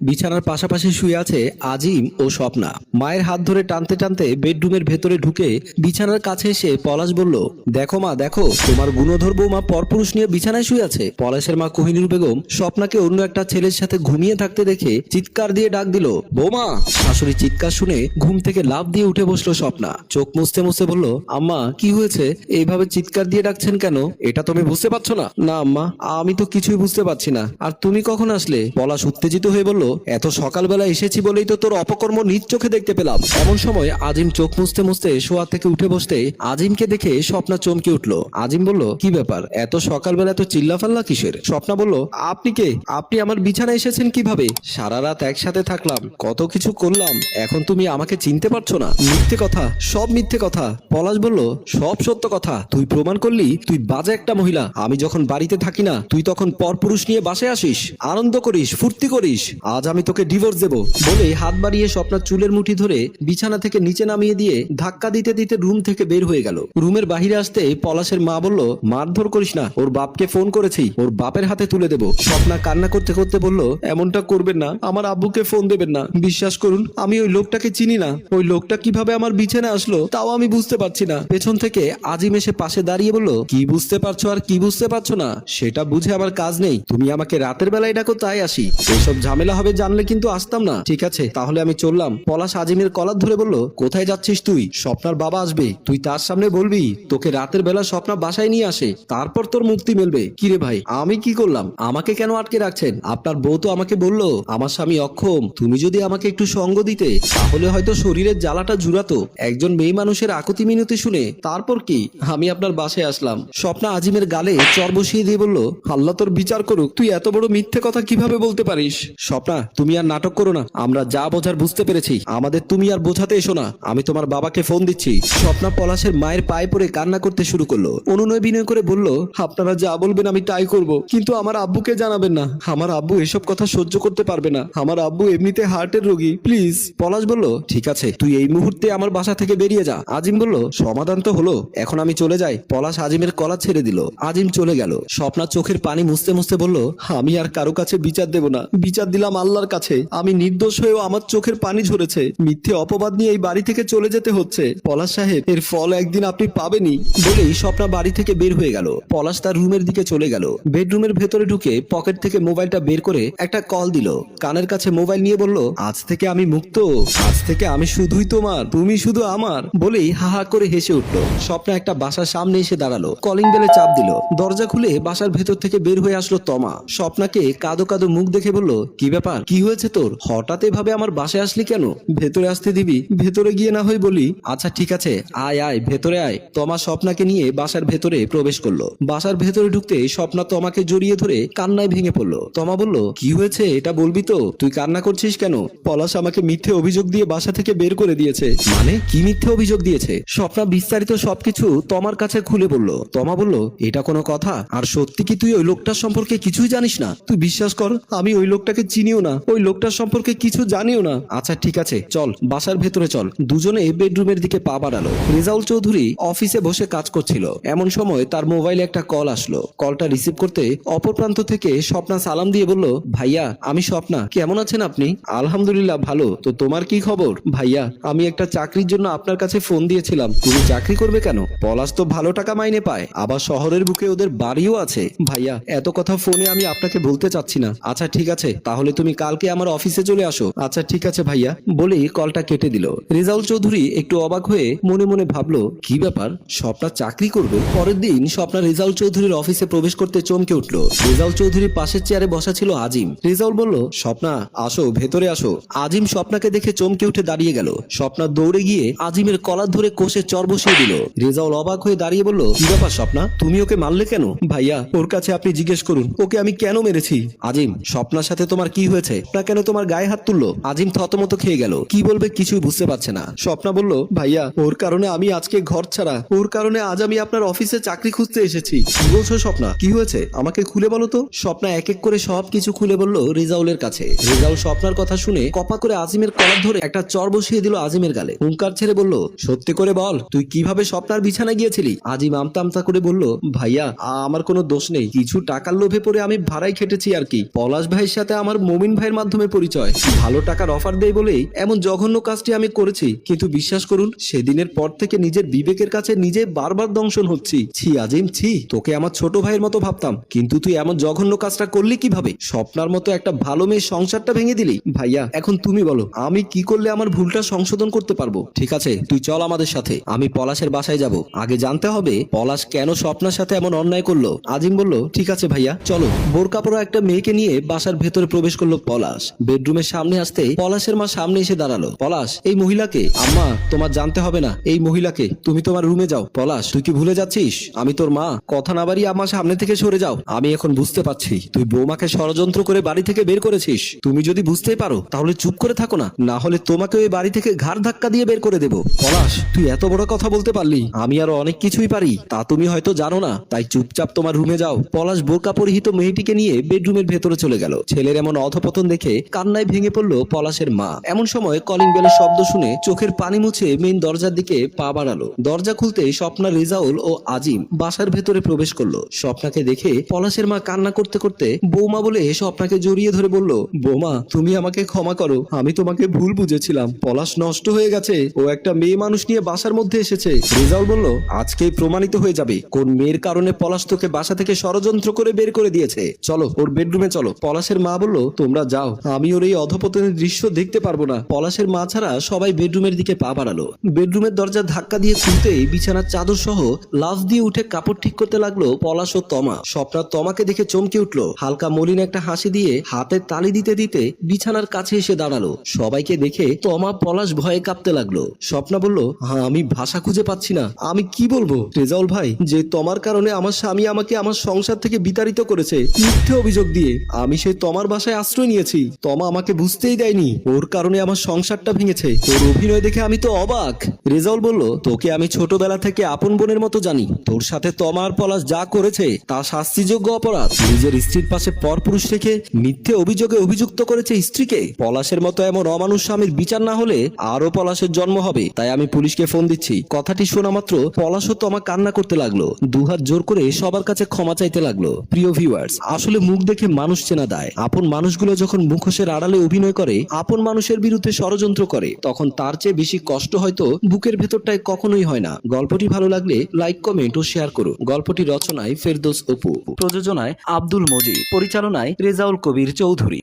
বিছানার পাশাপাশি শুয়ে আছে আজিম ও স্বপ্না। মায়ের হাত ধরে টানতে টানতে বেডরুমের ভেতরে ঢুকে বিছানার কাছে এসে পলাশ বলল, দেখো মা, দেখো, তোমার গুণধর বৌমা পরপুরুষ নিয়ে বিছানায় শুয়ে আছে। পলাশের মা কোহিনুর বেগম স্বপ্নাকে অন্য একটা ছেলের সাথে ঘুমিয়ে থাকতে দেখে চিৎকার দিয়ে ডাক দিল, বৌমা! শাশুড়ি চিৎকার শুনে ঘুম থেকে লাফ দিয়ে উঠে বসল স্বপ্না। চোখ মুছতে মুছতে বলল, আম্মা, কি হয়েছে? এইভাবে চিৎকার দিয়ে ডাকছেন কেন? এটা তুমি বুঝতে পারছ না। না, আম্মা, আমি তো কিছুই বুঝতে পারছি না। আর তুমি কখন আসলে? পলাশ উত্তেজিত হয়ে বলল এত সকালবেলা এসেছি বলেই তো তোর অপকর্ম নিজ চোখে দেখতে পেলাম। এমন সময় আজিম চোখ মুছতে মুছতে শোয়া থেকে উঠে বসতে আজিমকে দেখে স্বপ্না চমকে উঠল। আজিম বলল, কি ব্যাপার? এত সকালবেলা এত চিল্লাফাল্লা কিসের? স্বপ্না বলল, আপনি কে? আপনি আমার বিছানায় এসেছেন কীভাবে? সারা রাত একসাথে থাকলাম, কত কিছু করলাম, এখন তুমি আমাকে চিনতে পারছ না। মিথ্যে কথা, সব মিথ্যে কথা। পলাশ বলল, সব সত্য কথা। তুই প্রমাণ করলি, তুই বাজে একটা মহিলা। আমি যখন বাড়িতে থাকি না, তুই তখন পরপুরুষ নিয়ে বাসে আসিস, আনন্দ করিস, ফুর্তি করিস। আজ আমি তোকে ডিভোর্স দেব। বলে হাত বাড়িয়ে স্বপ্নার চুলের মুঠি ধরে বিছানা থেকে নিচে নামিয়ে দিয়ে ধাক্কা দিতে দিতে রুম থেকে বের হয়ে গেল। রুমের বাহিরে আসতে পলাশের মা বলল, মারধর করিস না, ওর বাপকে ফোন করেছি, ওর বাপের হাতে তুলে দেব। স্বপ্না কান্না করতে করতে বলল, এমনটা করবেন না, আমার আব্বুকে ফোন দেবেন না। বিশ্বাস করুন, আমি ওই লোকটাকে চিনি না। ওই লোকটা কীভাবে আমার বিছানা আসলো, তাও আমি বুঝতে পারছি না। পেছন থেকে আজিম এসে পাশে দাঁড়িয়ে বলল, কি বুঝতে পারছ আর কি বুঝতে পারছ না? সেটা বুঝে আমার কাজ নেই। তুমি আমাকে রাতের বেলায় ডাকো, তাই আসি। এসব ঝামেলা হবে জানলে কিন্তু আসতাম না। ঠিক আছে, তাহলে আমি চললাম। পলাশ আজিমের কলার ধরে বলল, কোথায় যাচ্ছিস তুই? স্বপ্নার বাবা আসবে। তুই তার সামনে বলবি, তোকে রাতের বেলা স্বপ্না বাসায় নিয়ে আসে। তারপর তোর মুক্তি মিলবে। কিরে ভাই, আমি কি করলাম? আমাকে কেন আটকে রাখছেন? আপনার বউ তো আমাকে বলল, আমার স্বামী অক্ষম, তুমি যদি আমাকে একটু সঙ্গ দিতে, তাহলে হয়তো শরীরের জ্বালাটা জুড়াতো। একজন মেয়ে মানুষের আকুতি মিনতি শুনে, তারপর কি? আমি আপনার বাসায় আসলাম। স্বপ্না আজিমের গালে চর বসিয়ে দিয়ে বলল, আল্লাহ তোর বিচার করুক। তুই এত বড় মিথ্যে কথা কীভাবে বলতে পারিস? স্বপ্না তুমি আর নাটক করো না। আমরা যা বোঝার বুঝতে পেরেছি। আমাদের তুমি আর বোঝাতে এসো না। আমি তোমার বাবাকে ফোন দিচ্ছি। স্বপ্না পলাশের মায়ের পায়ে পড়ে কান্না করতে শুরু করল। অনুনয় বিনয় করে বলল, আপনারা যা বলবেন আমি তাই করব। কিন্তু আমার আব্বুকে জানাবেন না। আমার আব্বু এসব কথা সহ্য করতে পারবে না। আমার আব্বু এমনিতে হার্টের রোগী। প্লিজ। পলাশ বলল, ঠিক আছে, তুই এই মুহূর্তে আমার বাসা থেকে বেরিয়ে যা। আজিম বলল, সমাধান তো হলো। এখন আমি চলে যাই। পলাশ আজিমের কলা ছেড়ে দিল। আজিম চলে গেল। স্বপ্না চোখের পানি মুছতে মুছতে বলল, আমি আর কারও কাছে বিচার দেব না। বিচার দিলাম আল্লাহর কাছে, আমি নির্দোষ হয়েও আমার চোখের পানি ঝরেছে। মিথ্যে অপবাদ নিয়ে এই বাড়ি থেকে চলে যেতে হচ্ছে। পলাশ সাহেব, এর ফল একদিন আপনি পাবেনই। বলেই স্বপ্না বাড়ি থেকে বের হয়ে গেল। পলাশ তার রুমের দিকে চলে গেল। বেডরুমের ভেতরে ঢুকে পকেট থেকে মোবাইলটা বের করে একটা কল দিল। কানের কাছে মোবাইল নিয়ে বলল, আজ থেকে আমি মুক্ত। আজ থেকে আমি শুধুই তোমার। তুমি শুধু আমার। বলেই হাহা করে হেসে উঠল। স্বপ্না একটা বাসার সামনে এসে দাঁড়াল। কলিং বেলে চাপ দিল। দরজা খুলে বাসার ভেতর থেকে বের হয়ে আসলো তমা। স্বপ্নাকে কাদো কাদো মুখ দেখে বলল, কি ব্যাপার? কি হয়েছে তোর? হঠাৎ এভাবে আমার বাসায় আসলি কেন? ভেতরে আসতে দিবি? ভেতরে গিয়ে না হয় বলি। আচ্ছা ঠিক আছে। আয় আয়, ভেতরে আয়। তমা স্বপ্নাকে নিয়ে বাসার ভেতরে প্রবেশ করল। বাসার ভেতরে ঢুকতে স্বপ্না তমাকে জড়িয়ে ধরে কান্নায় ভেঙে পড়ল। তমা বলল, কি হয়েছে? এটা বলবি তো? তুই কান্না করছিস কেন? পলাশ আমাকে মিথ্যে অভিযোগ দিয়ে বাসা থেকে বের করে দিয়েছে। মানে? কি মিথ্যে অভিযোগ দিয়েছে? স্বপ্না বিস্তারিত সবকিছু তমার কাছে খুলে বলল। তমা বলল, এটা কোনো কথা? আর সত্যি কি তুই ওই লোকটার সম্পর্কে কিছুই জানিস না? তুই বিশ্বাস কর, আমি ওই লোকটাকে চিনিও না। ওই লোকটার সম্পর্কে কিছু জানিও না। আচ্ছা ঠিক আছে, চল, বাসার ভেতরে চল। দুজনে বেডরুমের দিকে পা বাড়ালো। রেজাউল চৌধুরী অফিসে বসে কাজ করছিল। এমন সময় তার মোবাইলে একটা কল আসলো। কলটা রিসিভ করতে অপর প্রান্ত থেকে স্বপ্না সালাম দিয়ে বলল, ভাইয়া, আমি স্বপ্না। কেমন আছেন আপনি? আলহামদুলিল্লাহ, ভালো। তো তোমার কি খবর? ভাইয়া, আমি একটা চাকরির জন্য আপনার কাছে ফোন দিয়েছিলাম। তুমি চাকরি করবে কেন? পলাশ তো ভালো টাকা মাইনে পায়। আবার শহরের বুকে ওদের বাড়িও আছে। ভাইয়া, এত কথা ফোনে আমি আপনাকে বলতে চাচ্ছি না। আচ্ছা ঠিক আছে, তাহলে তুমি কালকে আমার অফিসে চলে আসো। আচ্ছা ঠিক আছে ভাইয়া। বলেই কলটা কেটে দিল। রেজাউল চৌধুরী একটু অবাক হয়ে মনে মনে ভাবলো, কি ব্যাপার? স্বপ্না চাকরি করবে? পরের দিন স্বপ্না রেজাউল চৌধুরীর অফিসে প্রবেশ করতে চমকে উঠল। রেজাউল চৌধুরীর পাশের চেয়ারে বসা ছিল আজিম। রেজাউল বলল, স্বপ্না, আসো, ভেতরে আসো। আজিম স্বপ্নাকে দেখে চমকে উঠে দাঁড়িয়ে গেল। স্বপ্না দৌড়ে গিয়ে আজিমের কলার ধরে কোষে চর বসিয়ে দিল। রেজাউল অবাক হয়ে দাঁড়িয়ে বলল, কি ব্যাপার স্বপ্না? তুমি ওকে মারলে কেন? ভাইয়া, ওর কাছে আপনি জিজ্ঞেস করুন। ওকে আমি কেন মেরেছি? আজিম, স্বপ্নার সাথে তোমার কি হয়েছে? না কেন তোমার গায়ে হাত তুললো? আজিম থতমত খেয়ে গেল। কি বলবে কিছুই বুঝতে পারছে না। স্বপ্না বলল, ভাইয়া, ওর কারণে আমি আজকে ঘর ছাড়া, ওর কারণে আজ আমি আপনার অফিসে চাকরি খুঁজতে এসেছি। কি বলছো স্বপ্না? কি হয়েছে? আমাকে খুলে বলো তো? স্বপ্না এক এক করে সব কিছু খুলে বলল রেজাউলের কাছে। রেজাউল স্বপ্নার কথা শুনে কপা করে আজিমের কলার ধরে একটা চর বসিয়ে দিল আজিমের গালে। হুঙ্কার ছেড়ে বলল, সত্যি করে বল, তুই কীভাবে স্বপ্নার বিছানায় গিয়েছিলি? আজিম আমতা আমতা করে বলল, ভাইয়া, আমার কোনো দোষ নেই। কিছু টাকার লোভে পড়ে আমি ভাড়াই খেটেছি আর কি। পলাশ ভাইয়ের সাথে আমার মমি মমিন ভাইয়ের মাধ্যমে পরিচয়। ভালো টাকার অফার দেয় বলেই এমন জঘন্য কাজটি আমি করেছি। কিন্তু বিশ্বাস করুন, সেদিনের পর থেকে নিজের বিবেকের কাছে নিজে বারবার দংশন হচ্ছি। ছি আজিম, ছি, তোকে আমার ছোট ভাইয়ের মতো ভাবতাম। কিন্তু তুই এমন জঘন্য কাজটা করলি কীভাবে? স্বপ্নার মতো একটা ভালো মেয়ে সংসারটা ভেঙে দিলি। ভাইয়া, এখন তুমি বলো, আমি কি করলে আমার ভুলটা সংশোধন করতে পারব? ঠিক আছে, তুই চল আমাদের সাথে। আমি পলাশের বাসায় যাব। আগে জানতে হবে, পলাশ কেন স্বপ্নার সাথে এমন অন্যায় করল? আজিম বলল, ঠিক আছে ভাইয়া, চলো। বোরকা পরা একটা মেয়েকে নিয়ে বাসার ভেতরে প্রবেশ করল পলাশ। বেডরুমের সামনে আসতে পলাশের মা সামনে এসে দাঁড়াল। পলাশ, এই মহিলাকে? আম্মা, তোমার জানতে হবে না। এই মহিলাকে, তুমি তোমার রুমে যাও। পলাশ, তুই কি ভুলে যাচ্ছিস? আমি তোর মা। কথা না বাড়িয়ে আমার সামনে থেকে সরে যাও। আমি এখন বুঝতে পারছি। তুই বৌমাকে ষড়যন্ত্র করে বাড়ি থেকে বের করেছিস। তুমি যদি বুঝতেই পারো, তাহলে চুপ করে থাকো না। না হলে তোমাকে ওই বাড়ি থেকে ঘাড় ধাক্কা দিয়ে বের করে দেবো। পলাশ, তুই এত বড় কথা বলতে পারলি। আমি আরও অনেক কিছুই পারি। তা তুমি হয়তো জানো না। তাই চুপচাপ তোমার রুমে যাও। পলাশ বোরকা পরিহিত মেয়েটিকে নিয়ে বেডরুমের ভেতরে চলে গেল। ছেলের এমন অধপতন দেখে কান্নায় ভেঙে পড়ল পলাশের মা। এমন সময় কলিং বেলের শব্দ শুনে চোখের পানি মুছে মেইন দরজার দিকে পা বাড়ালো। দরজা খুলতে স্বপ্না, রেজাউল ও আজিম বাসার ভেতরে প্রবেশ করল। স্বপ্নাকে দেখে পলাশের মা কান্না করতে করতে বৌমা বলে স্বপ্নাকে জড়িয়ে ধরে বলল, বৌমা, তুমি আমাকে ক্ষমা করো। আমি তোমাকে ভুল বুঝেছিলাম। পলাশ নষ্ট হয়ে গেছে। ও একটা মেয়ে মানুষ নিয়ে বাসার মধ্যে এসেছে। রেজাউল বলল, আজকেই প্রমাণিত হয়ে যাবে। কোন মেয়ের কারণে পলাশ তোকে বাসা থেকে ষড়যন্ত্র করে বের করে দিয়েছে। চলো, ওর বেডরুমে চলো। পলাশের মা বলল তোমরা যাও। আমি ওর এই অধপতনের দৃশ্য দেখতে পারব না। পলাশের মা ছাড়া সবাই বেডরুমের দিকে পা বাড়ালো। বেডরুমের দরজা ধাক্কা দিয়ে খুলতেই বিছানার চাদর সহ লাফ দিয়ে উঠে কাপড় ঠিক করতে লাগল পলাশ ও তমা। স্বপ্নার তমাকে দেখে চমকে উঠল। হালকা মলিন একটা হাসি দিয়ে হাতে তালি দিতে দিতে বিছানার কাছে এসে দাঁড়াল। সবাইকে দেখে তমা পলাশ ভয়ে কাঁপতে লাগল। স্বপ্না বলল হ্যাঁ আমি ভাষা খুঁজে পাচ্ছি না। আমি কি বলব? রেজাউল ভাই, যে তোমার কারণে আমার স্বামী আমাকে আমার সংসার থেকে বিতাড়িত করেছে, মিথ্যে অভিযোগ দিয়ে। আমি সেই তোমার বাসায় আশ্রয় নিয়েছি। তমা আমাকে বুঝতেই দেয়নি। ওর কারণে আমার সংসারটা ভেঙেছে। ওর অভিনয় দেখে আমি তো অবাক। রেজাউল বলল, তোকে আমি ছোটবেলা থেকে আপন বোনের মতো জানি। তোর সাথে তমার পলাশ যা করেছে, তা শাস্তিযোগ্য অপরাধ। নিজের স্ত্রীর পাশে পরপুরুষ রেখে মিথ্যে অভিযোগে অভিযুক্ত করেছে স্ত্রীকে। পলাশের মতো এমন অমানুষ স্বামীর বিচার না হলে আরও পলাশের জন্ম হবে। তাই আমি পুলিশকে ফোন দিচ্ছি। কথাটি শোনা মাত্র পলাশও তমা কান্না করতে লাগল। দুহাত জোর করে সবার কাছে ক্ষমা চাইতে লাগল। প্রিয় ভিউয়ার্স আসলে মুখ দেখে মানুষ চেনা দেয়। আপন মানুষগুলো যখন মুখোশের আড়ালে অভিনয় করে, আপন মানুষের বিরুদ্ধে ষড়যন্ত্র করে, তখন তার চেয়ে বেশি কষ্ট হয়তো বুকের ভেতরটায় কখনোই হয় না। গল্পটি ভালো লাগলে লাইক, কমেন্ট ও শেয়ার করুন। গল্পটি রচনায় ফেরদোস অপু। প্রযোজনায় আব্দুল মজিদ। পরিচালনায় রেজাউল কবির চৌধুরী।